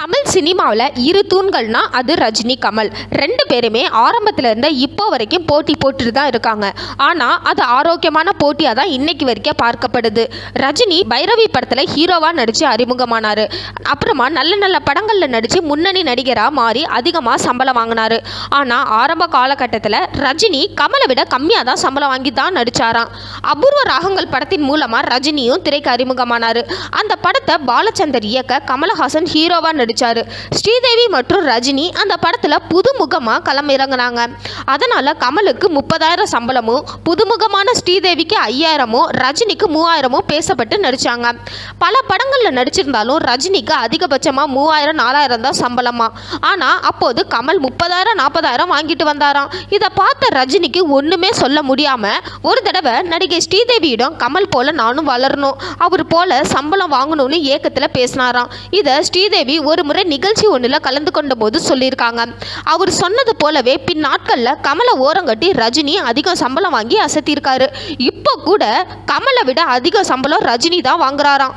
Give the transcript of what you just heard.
தமிழ் சினிமாவில் இரு தூண்கள்னா அது ரஜினி கமல். ரெண்டு பேருமே ஆரம்பத்தில் இருந்த இப்போ வரைக்கும் போட்டி போட்டுட்டு தான் இருக்காங்க. ஆனால் அது ஆரோக்கியமான போட்டியாக தான் இன்னைக்கு வரைக்கும் பார்க்கப்படுது. ரஜினி பைரவி படத்தில் ஹீரோவாக நடித்து அறிமுகமானார். அப்புறமா நல்ல நல்ல படங்களில் நடித்து முன்னணி நடிகராக மாறி அதிகமாக சம்பளம் வாங்கினார். ஆனால் ஆரம்ப காலகட்டத்தில் ரஜினி கமலை விட கம்மியாக தான் சம்பளம் வாங்கி தான் நடித்தாராம் அபூர்வ ராகங்கள் படத்தின் மூலமாக ரஜினியும் திரைக்கு அறிமுகமானார். அந்த படத்தை பாலச்சந்தர் இயக்க கமலஹாசன் ஹீரோவாக நடித்தார் ஸ்ரீதேவி மற்றும் ரஜினி அந்த படத்தில் புதுமுகமாக களமிறங்கினாங்க. அதனால் கமலுக்கு முப்பதாயிரம் சம்பளமும் புதுமுகமான ஸ்ரீதேவிக்கு ஐயாயிரமும் ரஜினிக்கு மூவாயிரமும் பேசப்பட்டு நடித்தாங்க பல படங்களில் நடிச்சிருந்தாலும் ரஜினிக்கு அதிகபட்சமாக மூவாயிரம் நாலாயிரம் தான் சம்பளமா. ஆனால் அப்போது கமல் முப்பதாயிரம் நாற்பதாயிரம் வாங்கிட்டு வந்தாராம். இதை பார்த்த ரஜினிக்கு ஒன்றுமே சொல்ல முடியாமல் ஒரு தடவை நடிகை ஸ்ரீதேவியிடம் கமல் போல நானும் வளரணும் அவர் போல சம்பளம் வாங்கணும்னு ஏக்கத்தில் பேசினாராம். இதை ஸ்ரீதேவி ஒரு ஒரு முறை நிகழ்ச்சி ஒன்றில் கலந்து கொண்ட போது சொல்லியிருக்காங்க. அவர் சொன்னது போலவே பின் நாட்களில் கமலை ஓரங்கட்டி ரஜினி அதிகம் சம்பளம் வாங்கி அசத்தியிருக்காரு. இப்போ கூட கமலை விட அதிக சம்பளம் ரஜினி தான் வாங்குறாராம்.